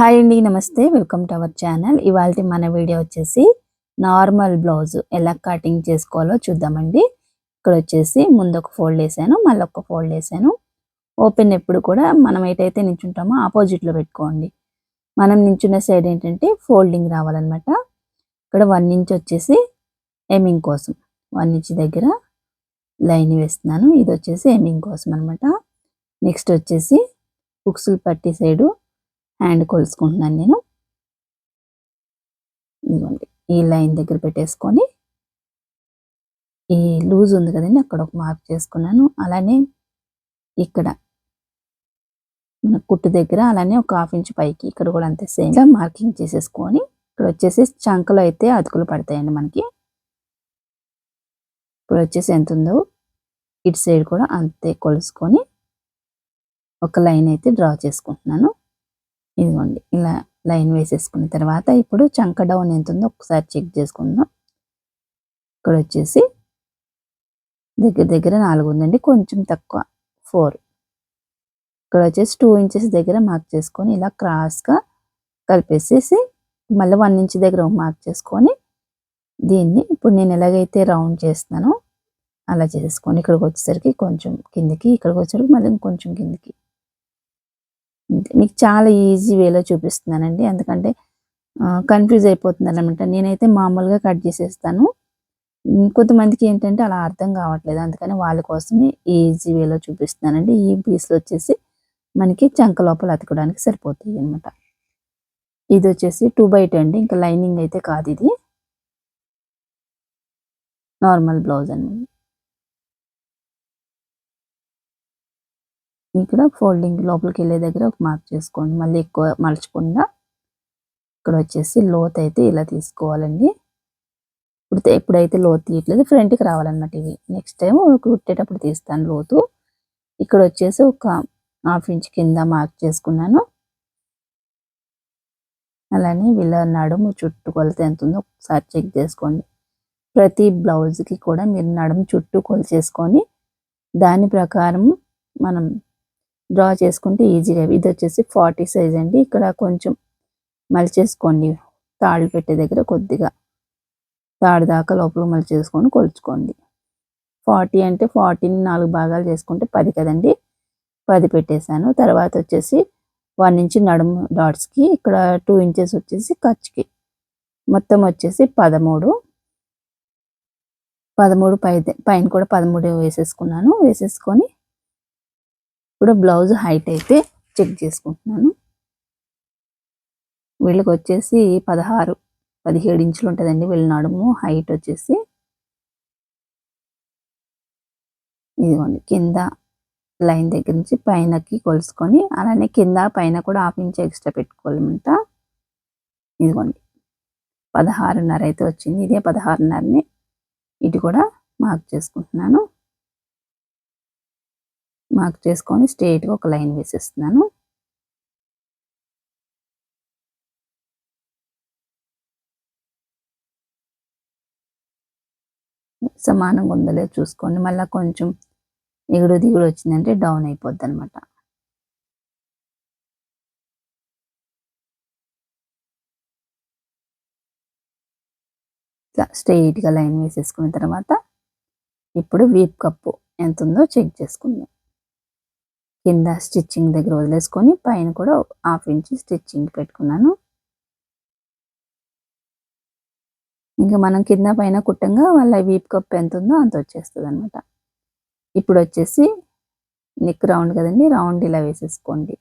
Hi అండి నమస్తే. Welcome to our channel. ఇవాళ మన వీడియో వచ్చేసి నార్మల్ బ్లౌజ్ ఎలా కటింగ్ చేసుకోవాలో చూద్దామండి. ఇక్కడ వచ్చేసి ముందు ఒక ఫోల్డ్ వేసాను మళ్ళీ ఒక ఫోల్డ్ వేసాను. ఓపెన్ ఎప్పుడు కూడా మనం ఏటైతే నించుంటామో ఆపోజిట్లో పెట్టుకోండి. మనం నించున్న సైడ్ ఏంటంటే ఫోల్డింగ్ రావాలన్నమాట. ఇక్కడ వన్ ఇంచ్ వచ్చేసి ఎమింగ్ కోసం వన్ ఇంచ్ దగ్గర లైన్ వేస్తున్నాను. ఇది వచ్చేసి ఎమింగ్ కోసం అనమాట నెక్స్ట్ వచ్చేసి బుక్స్లు పట్టి సైడు హ్యాండ్ కొలుసుకుంటున్నాను నేను. ఇదిగోండి ఈ లైన్ దగ్గర పెట్టేసుకొని ఈ లూజ్ ఉంది కదండి అక్కడ ఒక మార్క్ చేసుకున్నాను. అలానే ఇక్కడ మన కుట్టు దగ్గర అలానే ఒక హాఫ్ ఇంచ్ పైకి ఇక్కడ కూడా అంతే సేమ్ మార్కింగ్ చేసేసుకొని ఇక్కడ వచ్చేసి చంకలు అయితే అతుకులు పడతాయండి మనకి. ఇప్పుడు వచ్చేసి ఎంత ఉందో ఇటు సైడ్ కూడా అంతే కొలుసుకొని ఒక లైన్ అయితే డ్రా చేసుకుంటున్నాను. ఇదిగోండి ఇలా లైన్ వేసేసుకున్న తర్వాత ఇప్పుడు చంక డౌన్ ఎంత ఉందో ఒకసారి చెక్ చేసుకుందాం. ఇక్కడ వచ్చేసి దగ్గర దగ్గర నాలుగు ఉందండి కొంచెం తక్కువ. ఫోర్. ఇక్కడ వచ్చేసి టూ ఇంచెస్ దగ్గర మార్క్ చేసుకొని ఇలా క్రాస్గా కలిపేసేసి మళ్ళీ వన్ ఇంచ్ దగ్గర మార్క్ చేసుకొని దీన్ని ఇప్పుడు నేను ఎలాగైతే రౌండ్ చేస్తున్నానో అలా చేసుకొని ఇక్కడికి వచ్చేసరికి కొంచెం కిందికి ఇక్కడికి వచ్చేసరికి మళ్ళీ కొంచెం కిందికి. మీకు చాలా ఈజీ వేలో చూపిస్తున్నానండి. ఎందుకంటే కన్ఫ్యూజ్ అయిపోతుంది అనమాట నేనైతే మామూలుగా కట్ చేసేస్తాను. కొంతమందికి ఏంటంటే అలా అర్థం కావట్లేదు. అందుకని వాళ్ళ కోసమే ఈజీ వేలో చూపిస్తున్నానండి. ఈ పీస్లు వచ్చేసి మనకి చంక లోపల అతకడానికి సరిపోతాయి అనమాట ఇది వచ్చేసి టూ బై అండి. ఇంకా లైనింగ్ అయితే కాదు ఇది. నార్మల్ బ్లౌజ్ అనమాట ఇక్కడ ఫోల్డింగ్ లోపలికి వెళ్ళే దగ్గర ఒక మార్క్ చేసుకోండి. మళ్ళీ ఎక్కువ మలచకుండా ఇక్కడ వచ్చేసి లోత్ అయితే ఇలా తీసుకోవాలండి. ఇప్పుడు ఎప్పుడైతే లోతు తీయట్లేదు ఫ్రంట్కి రావాలన్నమాట ఇవి. నెక్స్ట్ టైం కుట్టేటప్పుడు తీస్తాను లోతు. ఇక్కడ వచ్చేసి ఒక హాఫ్ ఇంచ్ కింద మార్క్ చేసుకున్నాను. అలానే వీళ్ళ నడుము చుట్టూ కొలత ఎంత ఉందో ఒకసారి చెక్ చేసుకోండి. ప్రతి బ్లౌజ్కి కూడా మీరు నడుము చుట్టూ కొలిచేసుకొని దాని ప్రకారం మనం డ్రా చేసుకుంటే ఈజీగా ఇది వచ్చేసి ఫార్టీ సైజ్ అండి. ఇక్కడ కొంచెం మలిచేసుకోండి. తాడు పెట్టే దగ్గర కొద్దిగా తాడు దాకా లోపల మలిచేసుకొని కొలుచుకోండి. ఫార్టీ అంటే ఫార్టీని నాలుగు భాగాలు చేసుకుంటే పది కదండి. పది పెట్టేశాను. తర్వాత వచ్చేసి వన్ ఇంచ్ నడుము డాట్స్కి ఇక్కడ టూ ఇంచెస్ వచ్చేసి ఖర్చుకి మొత్తం వచ్చేసి పదమూడు. పదమూడు పై పైన కూడా పదమూడు వేసేసుకున్నాను. వేసేసుకొని ఇప్పుడు బ్లౌజ్ హైట్ అయితే చెక్ చేసుకుంటున్నాను. వీళ్ళకి వచ్చేసి పదహారు పదిహేడు ఇంచులు ఉంటుందండి వీళ్ళ నడుము. హైట్ వచ్చేసి ఇదిగోండి కింద లైన్ దగ్గర నుంచి పైనకి కొలుసుకొని అలానే కింద పైన కూడా హాఫ్ ఇంచ్ ఎక్స్ట్రా పెట్టుకోవాలన్నమాట. ఇదిగోండి పదహారున్నర అయితే వచ్చింది. ఇదే పదహారున్నరని ఇటు కూడా మార్క్ చేసుకుంటున్నాను. మార్క్ చేసుకొని స్ట్రేట్గా ఒక లైన్ వేసేస్తున్నాను. సమానంగా ఉందలే చూసుకోండి. మళ్ళీ కొంచెం ఎగుడు దిగుడు వచ్చిందంటే డౌన్ అయిపోద్ది అనమాట స్ట్రెయిట్గా లైన్ వేసేసుకున్న తర్వాత ఇప్పుడు వీప్ కప్పు ఎంత ఉందో చెక్ చేసుకుందాం. కింద స్టిచ్చింగ్ దగ్గర వదిలేసుకొని పైన కూడా హాఫ్ ఇంచ్ స్టిచ్చింగ్ పెట్టుకున్నాను. ఇంకా మనం కింద పైన కుట్టంగా వాళ్ళ వీప్ కప్ ఎంత ఉందో అంత వచ్చేస్తుంది అనమాట ఇప్పుడు వచ్చేసి నెక్ రౌండ్ కదండి రౌండ్ ఇలా వేసేసుకోండి.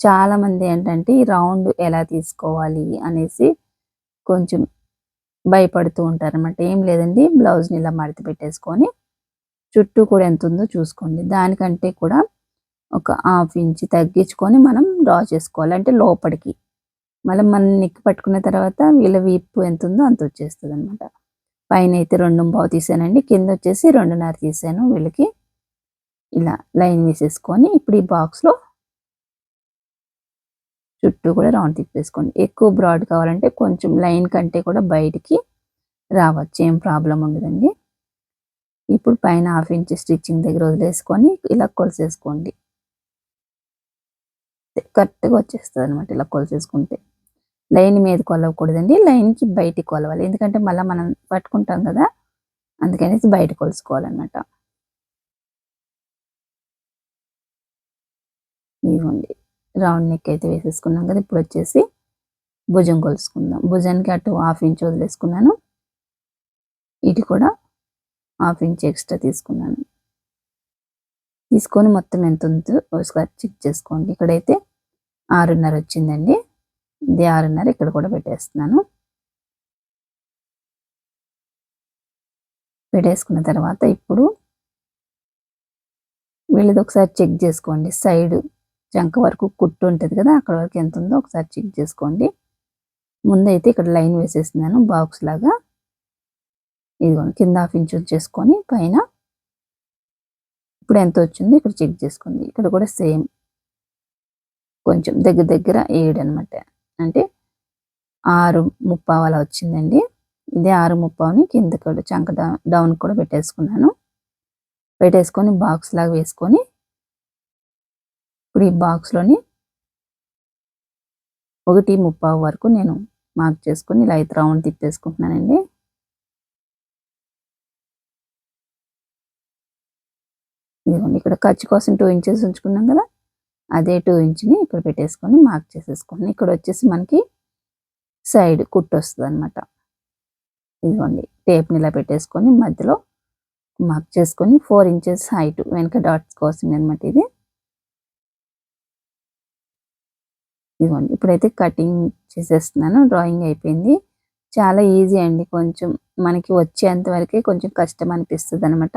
చాలామంది ఏంటంటే ఈ రౌండ్ ఎలా తీసుకోవాలి అనేసి కొంచెం భయపడుతూ ఉంటారనమాట ఏం లేదండి బ్లౌజ్ని ఇలా మడత పెట్టేసుకొని చుట్టూ కూడా ఎంత ఉందో చూసుకోండి. దానికంటే కూడా ఒక హాఫ్ ఇంచ్ తగ్గించుకొని మనం డ్రా చేసుకోవాలి. అంటే లోపలికి. మళ్ళీ మనం నిక్కి పట్టుకున్న తర్వాత వీళ్ళ వీపు ఎంత ఉందో అంత వచ్చేస్తుంది అనమాట పైన అయితే రెండు బావు తీసానండి. కింద వచ్చేసి రెండున్నర తీసాను వీళ్ళకి. ఇలా లైన్ వేసేసుకొని ఇప్పుడు ఈ బాక్స్లో చుట్టూ కూడా రౌండ్ తిప్పేసుకోండి. ఎక్కువ బ్రాడ్ కావాలంటే కొంచెం లైన్ కంటే కూడా బయటికి రావచ్చు. ఏం ప్రాబ్లం ఉండదండి. ఇప్పుడు పైన హాఫ్ ఇంచ్ స్టిచ్చింగ్ దగ్గర వదిలేసుకొని ఇలా కొలిసేసుకోండి. కరెక్ట్గా వచ్చేస్తుంది అనమాట ఇలా కొలిసేసుకుంటే లైన్ మీద కొలవకూడదండి లైన్కి బయటికి కొలవాలి. ఎందుకంటే మళ్ళీ మనం పట్టుకుంటాం కదా అందుకనేసి బయట కొలుసుకోవాలన్నమాట. ఇవ్వండి రౌండ్ నెక్ అయితే వేసేసుకున్నాం కదా ఇప్పుడు వచ్చేసి భుజం కొలుసుకుందాం. భుజానికి అటు హాఫ్ ఇంచ్ వదిలేసుకున్నాను. ఇటు కూడా హాఫ్ ఇంచ్ ఎక్స్ట్రా తీసుకున్నాను. తీసుకొని మొత్తం ఎంత ఉందో ఒకసారి చెక్ చేసుకోండి. ఇక్కడైతే ఆరున్నర వచ్చిందండి. ఇది ఆరున్నర ఇక్కడ కూడా పెట్టేస్తున్నాను. పెట్టేసుకున్న తర్వాత ఇప్పుడు వీళ్ళది ఒకసారి చెక్ చేసుకోండి. సైడ్ చంక వరకు కుట్టు ఉంటుంది కదా అక్కడ వరకు ఎంత ఉందో ఒకసారి చెక్ చేసుకోండి. ముందైతే ఇక్కడ లైన్ వేసేస్తున్నాను బాక్స్ లాగా. ఇదిగోండి కింద హాఫ్ ఇంచ్ చేసుకొని పైన. ఇప్పుడు ఎంత వచ్చిందో ఇక్కడ చెక్ చేసుకోండి. ఇక్కడ కూడా సేమ్ కొంచెం దగ్గర దగ్గర ఏడు అనమాట అంటే ఆరు ముప్పావు అలా వచ్చిందండి. ఇదే ఆరు ముప్పావుని కింద కూడా చంక డౌన్ కూడా పెట్టేసుకున్నాను. పెట్టేసుకొని బాక్స్ లాగా వేసుకొని ఇప్పుడు ఈ బాక్స్లోని ఒకటి ముప్పావు వరకు నేను మార్క్ చేసుకొని ఇలా అయితే రౌండ్ తిప్పేసుకుంటున్నానండి. ఇదిగోండి ఇక్కడ ఖర్చు కోసం టూ ఇంచెస్ ఉంచుకున్నాం కదా. అదే టూ ఇంచ్ని ఇక్కడ పెట్టేసుకొని మార్క్ చేసేసుకోండి. ఇక్కడ వచ్చేసి మనకి సైడ్ కుట్టు వస్తుంది అనమాట ఇదిగోండి టేప్ని ఇలా పెట్టేసుకొని మధ్యలో మార్క్ చేసుకొని ఫోర్ ఇంచెస్ హైట్ వెనక డాట్స్ కోసం అనమాట ఇది. ఇదిగోండి ఇప్పుడైతే కటింగ్ చేసేస్తున్నాను డ్రాయింగ్ అయిపోయింది. చాలా ఈజీ అండి కొంచెం మనకి వచ్చేంత వరకే కొంచెం కష్టం అనిపిస్తుంది అనమాట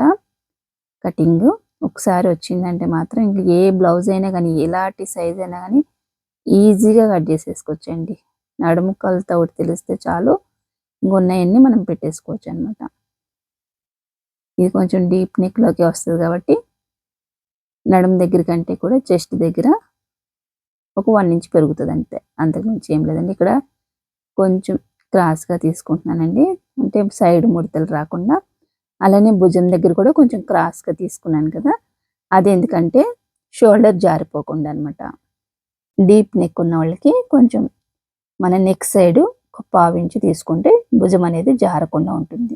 కటింగ్ ఒకసారి వచ్చిందంటే మాత్రం ఇంక ఏ బ్లౌజ్ అయినా కానీ ఎలాంటి సైజ్ అయినా కానీ ఈజీగా కట్ చేసేసుకోవచ్చండి. నడుము ఒకటి తెలిస్తే చాలు. ఇంకొన్నాయన్నీ మనం పెట్టేసుకోవచ్చు అనమాట ఇది కొంచెం డీప్ నెక్లోకి వస్తుంది కాబట్టి నడుము దగ్గర కంటే కూడా చెస్ట్ దగ్గర ఒక వన్ ఇంచ్ పెరుగుతుంది అంతే. అంతకుమించి ఏం లేదండి. ఇక్కడ కొంచెం క్రాస్గా తీసుకుంటున్నానండి. అంటే సైడ్ ముడతలు రాకుండా అలానే భుజం దగ్గర కూడా కొంచెం క్రాస్గా తీసుకున్నాను కదా. అది ఎందుకంటే షోల్డర్ జారిపోకుండా అనమాట డీప్ నెక్ ఉన్న వాళ్ళకి కొంచెం మన నెక్ సైడ్ ఒక పావించి తీసుకుంటే భుజం అనేది జారకుండా ఉంటుంది.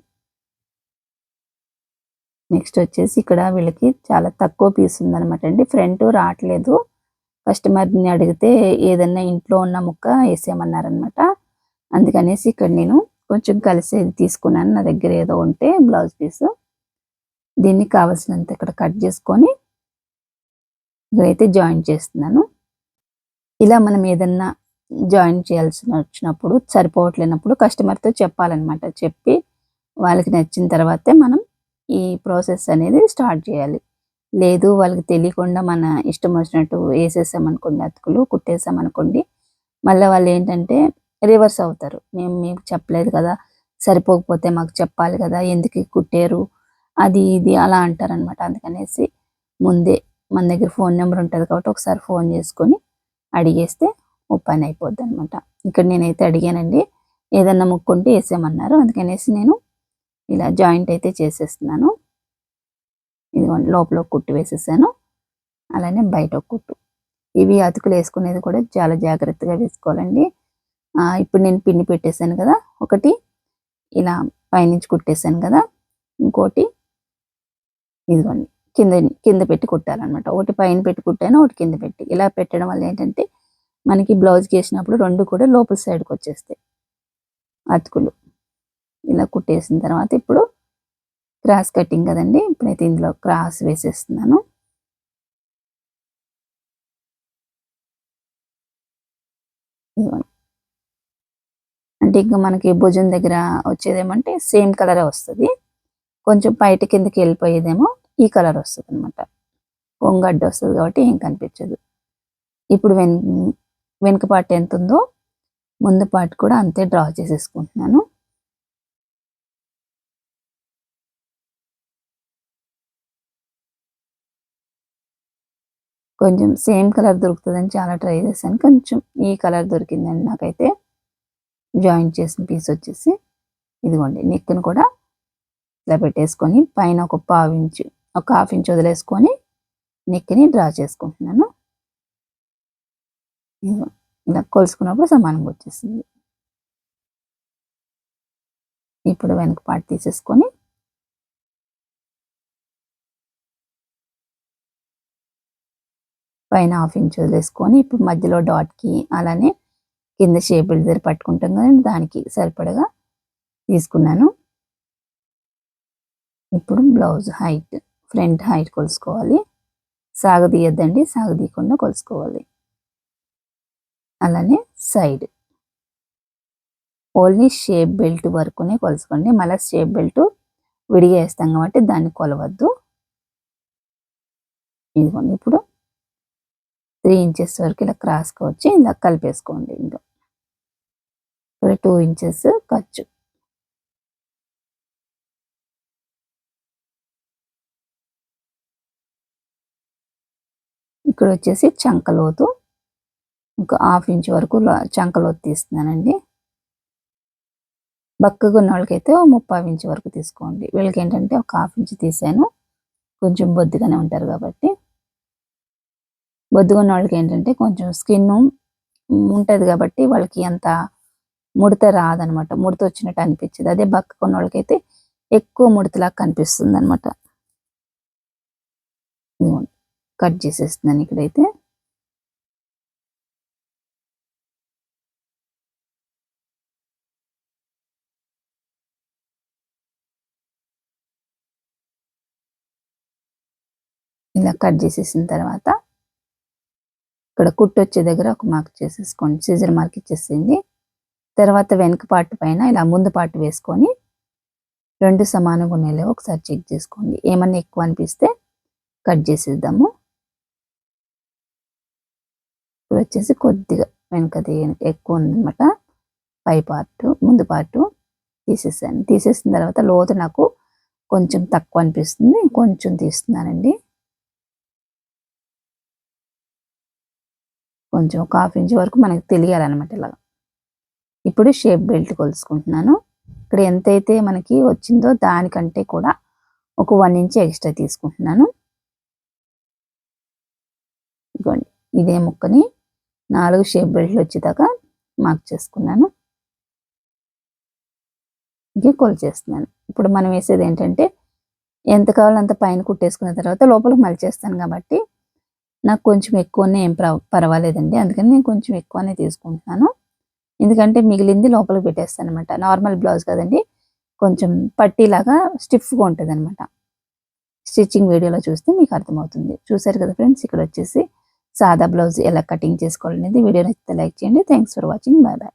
నెక్స్ట్ వచ్చేసి ఇక్కడ వీళ్ళకి చాలా తక్కువ పీస్ ఉందనమాట అండి. ఫ్రంట్ రావట్లేదు. కస్టమర్ని అడిగితే ఏదన్నా ఇంట్లో ఉన్న ముక్క వేసేయమన్నారనమాట. అందుకనేసి ఇక్కడ నేను కొంచెం కలిసేది తీసుకున్నాను. నా దగ్గర ఏదో ఉంటే బ్లౌజ్ పీస్. దీన్ని కావాల్సినంత ఇక్కడ కట్ చేసుకొని ఇక్కడైతే జాయిన్ చేస్తున్నాను. ఇలా మనం ఏదన్నా జాయిన్ చేయాల్సిన వచ్చినప్పుడు సరిపోవట్లేనప్పుడు కస్టమర్తో చెప్పాలన్నమాట. చెప్పి వాళ్ళకి నచ్చిన తర్వాతే మనం ఈ ప్రాసెస్ అనేది స్టార్ట్ చేయాలి. లేదు వాళ్ళకి తెలియకుండా మన ఇష్టం వచ్చినట్టు వేసేసామనుకోండి అతుకులు కుట్టేసామనుకోండి మళ్ళీ వాళ్ళు ఏంటంటే రివర్స్ అవుతారు. మేము మీకు చెప్పలేదు కదా సరిపోకపోతే మాకు చెప్పాలి కదా ఎందుకు కుట్టారు అది ఇది అలా అంటారనమాట అందుకనేసి ముందే మన దగ్గర ఫోన్ నెంబర్ ఉంటుంది కాబట్టి ఒకసారి ఫోన్ చేసుకొని అడిగేస్తే ఓ పని అయిపోద్ది అనమాట ఇక్కడ నేనైతే అడిగానండి ఏదన్నా ముక్కుంటే వేసేయమన్నారు. అందుకనేసి నేను ఇలా జాయింట్ అయితే చేసేస్తున్నాను. ఇదిగోండి లోపల కుట్టు వేసేసాను. అలానే బయట ఒక కుట్టు. ఇవి అతుకులు వేసుకునేది కూడా చాలా జాగ్రత్తగా వేసుకోవాలండి. ఇప్పుడు నేను పిన్ని పెట్టేశాను కదా. ఒకటి ఇలా పైనుంచి కుట్టేశాను కదా. ఇంకోటి ఇదిగోండి కింద కింద పెట్టి కుట్టాలన్నమాట. ఒకటి పైన పెట్టి కుట్టాను ఒకటి కింద పెట్టి. ఇలా పెట్టడం వల్ల ఏంటంటే మనకి బ్లౌజ్కి వేసినప్పుడు రెండు కూడా లోపల సైడ్కి వచ్చేస్తాయి. అతుకులు. ఇలా కుట్టేసిన తర్వాత ఇప్పుడు క్రాస్ కటింగ్ కదండి. ఇప్పుడైతే ఇందులో క్రాస్ వేసేస్తున్నాను అంటే ఇంకా మనకి భుజం దగ్గర వచ్చేదేమంటే సేమ్ కలరే వస్తుంది. కొంచెం బయట కిందకి వెళ్ళిపోయేదేమో ఈ కలర్ వస్తుంది అనమాట పొంగడ్డ వస్తుంది కాబట్టి ఏం కనిపించదు. ఇప్పుడు వెన్ వెనుక పార్ట్ ఎంత ఉందో ముందు పార్ట్ కూడా అంతే డ్రా చేసేసుకుంటున్నాను. కొంచెం సేమ్ కలర్ దొరుకుతుందని చాలా ట్రై చేశాను. కొంచెం ఈ కలర్ దొరికిందండి నాకైతే జాయిన్ చేసిన పీస్ వచ్చేసి ఇదిగోండి నెక్ను కూడా ఇలా పెట్టేసుకొని పైన ఒక పావు ఇంచు ఒక హాఫ్ ఇంచ్ వదిలేసుకొని నెక్ని డ్రా చేసుకుంటున్నాను. ఇలా కొలుసుకున్నప్పుడు సమానంగా వచ్చేసింది. ఇప్పుడు వెనక పాటు తీసేసుకొని పైన హాఫ్ ఇంచ్ వదిలేసుకొని ఇప్పుడు మధ్యలో డాట్కి అలానే కింద షేప్ దగ్గర పట్టుకుంటాం కదండి దానికి సరిపడగా తీసుకున్నాను. ఇప్పుడు బ్లౌజ్ హైట్ ఫ్రంట్ హైట్ కొలుసుకోవాలి. సాగదీయద్దండి సాగదీయకుండా కొలుసుకోవాలి. అలానే సైడ్. ఓన్లీ షేప్ బెల్ట్ వరకునే కొలుసుకోండి. మళ్ళీ షేప్ బెల్ట్ విడిగా వేస్తాం కాబట్టి దాన్ని కొలవద్దు. ఇదిగోండి ఇప్పుడు త్రీ ఇంచెస్ వరకు ఇలా క్రాస్కి వచ్చి ఇలా కలిపేసుకోండి ఇంకా ఇక్కడ టూ ఇంచెస్ ఖర్చు. ఇక్కడ వచ్చేసి చంకలోతు ఒక హాఫ్ ఇంచ్ వరకు చంకలోతు తీస్తున్నానండి. బక్కగా ఉన్న వాళ్ళకైతే ముప్పై ఇంచ్ వరకు తీసుకోండి. వీళ్ళకి ఏంటంటే ఒక హాఫ్ ఇంచ్ తీసాను. కొంచెం బొద్దుగానే ఉంటారు కాబట్టి. బొద్దుగా ఉన్న వాళ్ళకి ఏంటంటే కొంచెం స్కిన్ ఉంటుంది కాబట్టి వాళ్ళకి అంత ముడత రాదనమాట. ముడత వచ్చినట్టు అనిపించదు అదే బక్క కొన్న వాళ్ళకైతే ఎక్కువ ముడతలాగా కనిపిస్తుంది అనమాట కట్ చేసేస్తున్నాను ఇక్కడైతే. ఇలా కట్ చేసేసిన తర్వాత ఇక్కడ కుట్టు వచ్చే దగ్గర ఒక మార్క్ చేసేసుకోండి. సీజర్ మార్క్ ఇచ్చేసింది. తర్వాత వెనక పార్ట్ పైన ఇలా ముందు పార్ట్ వేసుకొని రెండు సమానంగా ఉన్నాయో ఒకసారి చెక్ చేసుకోండి. ఏమన్నా ఎక్కువ అనిపిస్తే కట్ చేసేద్దాము. ఇప్పుడు వచ్చేసి కొద్దిగా వెనకది ఎక్కువ ఉందన్నమాట. పై పార్ట్ ముందు పార్ట్ తీసేసాను. తీసేసిన తర్వాత లోతు నాకు కొంచెం తక్కువ అనిపిస్తుంది. కొంచెం తీస్తున్నానండి. కొంచెం ఒక హాఫ్ ఇంచ్ వరకు మనకి తెలియాలన్నమాట ఇలా ఇప్పుడు షేప్ బెల్ట్ కొలుసుకుంటున్నాను. ఇక్కడ ఎంతైతే మనకి వచ్చిందో దానికంటే కూడా ఒక వన్ ఇంచ్ ఎక్స్ట్రా తీసుకుంటున్నాను. ఇదిగోండి ఇదే ముక్కని నాలుగు షేప్ బెల్ట్లు వచ్చేదాకా మార్క్ చేసుకున్నాను. ఇంకే కొలిచేస్తున్నాను. ఇప్పుడు మనం వేసేది ఏంటంటే ఎంత కావాలో అంత పైన కుట్టేసుకున్న తర్వాత లోపలికి మలిచేస్తాను కాబట్టి నాకు కొంచెం ఎక్కువనే ఏం పర్వాలేదండి. అందుకని నేను కొంచెం ఎక్కువనే తీసుకుంటున్నాను. ఎందుకంటే మిగిలింది లోపలికి పెట్టేస్తాను అనమాట నార్మల్ బ్లౌజ్ కదండి. కొంచెం పట్టీలాగా స్టిఫ్గా ఉంటుంది అనమాట స్టిచ్చింగ్ వీడియోలో చూస్తే మీకు అర్థమవుతుంది. చూసారు కదా ఫ్రెండ్స్ ఇక్కడ వచ్చేసి సాదా బ్లౌజ్ ఎలా కటింగ్ చేసుకోవాలనేది. వీడియో నచ్చితే లైక్ చేయండి. Thanks for watching bye bye